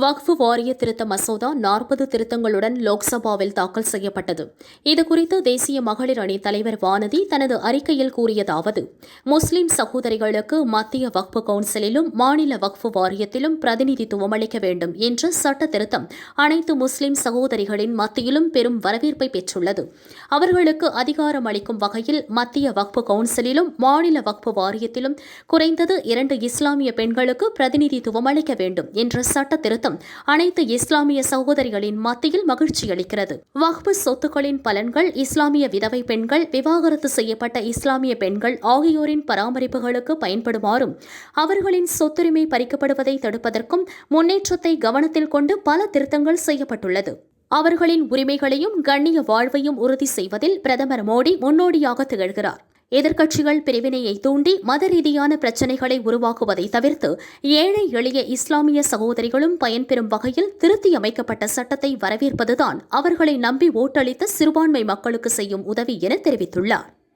வக்ஃபு வாரிய திருத்த மசோதா நாற்பது திருத்தங்களுடன் லோக்சபாவில் தாக்கல் செய்யப்பட்டது. இதுகுறித்து தேசிய மகளிர் அணி தலைவர் வானதி தனது அறிக்கையில் கூறியதாவது முஸ்லிம் சகோதரிகளுக்கு மத்திய வக்ஃபு கவுன்சிலிலும் மாநில வக்ஃபு வாரியத்திலும் பிரதிநிதித்துவம் அளிக்க வேண்டும் என்ற சட்ட திருத்தம் அனைத்து முஸ்லிம் சகோதரிகளின் மத்தியிலும் பெரும் வரவேற்பை பெற்றுள்ளது. அவர்களுக்கு அதிகாரம் அளிக்கும் வகையில் மத்திய வக்ஃபு கவுன்சிலிலும் மாநில வக்ஃபு வாரியத்திலும் குறைந்தது இரண்டு இஸ்லாமிய பெண்களுக்கு பிரதிநிதித்துவம் அளிக்க வேண்டும் என்ற சட்ட திருத்தம் அனைத்து இஸ்லாமிய சகோதரிகளின் மத்தியில் மகிழ்ச்சி அளிக்கிறது. வக்ஃபு சொத்துக்களின் பலன்கள் இஸ்லாமிய விதவை பெண்கள் விவாகரத்து செய்யப்பட்ட இஸ்லாமிய பெண்கள் ஆகியோரின் பராமரிப்புகளுக்கு பயன்படுமாறும் அவர்களின் சொத்துரிமை பறிக்கப்படுவதை தடுப்பதற்கும் முன்னேற்றத்தை கவனத்தில் கொண்டு பல திருத்தங்கள் செய்யப்பட்டுள்ளது. அவர்களின் உரிமைகளையும் கண்ணிய வாழ்வையும் உறுதி செய்வதில் பிரதமர் மோடி முன்னோடியாக திகழ்கிறார். எதிர்க்கட்சிகள் பிரிவினையை தூண்டி மத ரீதியான பிரச்சினைகளை உருவாக்குவதை தவிர்த்து ஏழை எளிய இஸ்லாமிய சகோதரிகளும் பயன்பெறும் வகையில் திருத்தியமைக்கப்பட்ட சட்டத்தை வரவேற்பதுதான் அவர்களை நம்பி ஓட்டளித்த சிறுபான்மை மக்களுக்கு செய்யும் உதவி என தெரிவித்துள்ளார்.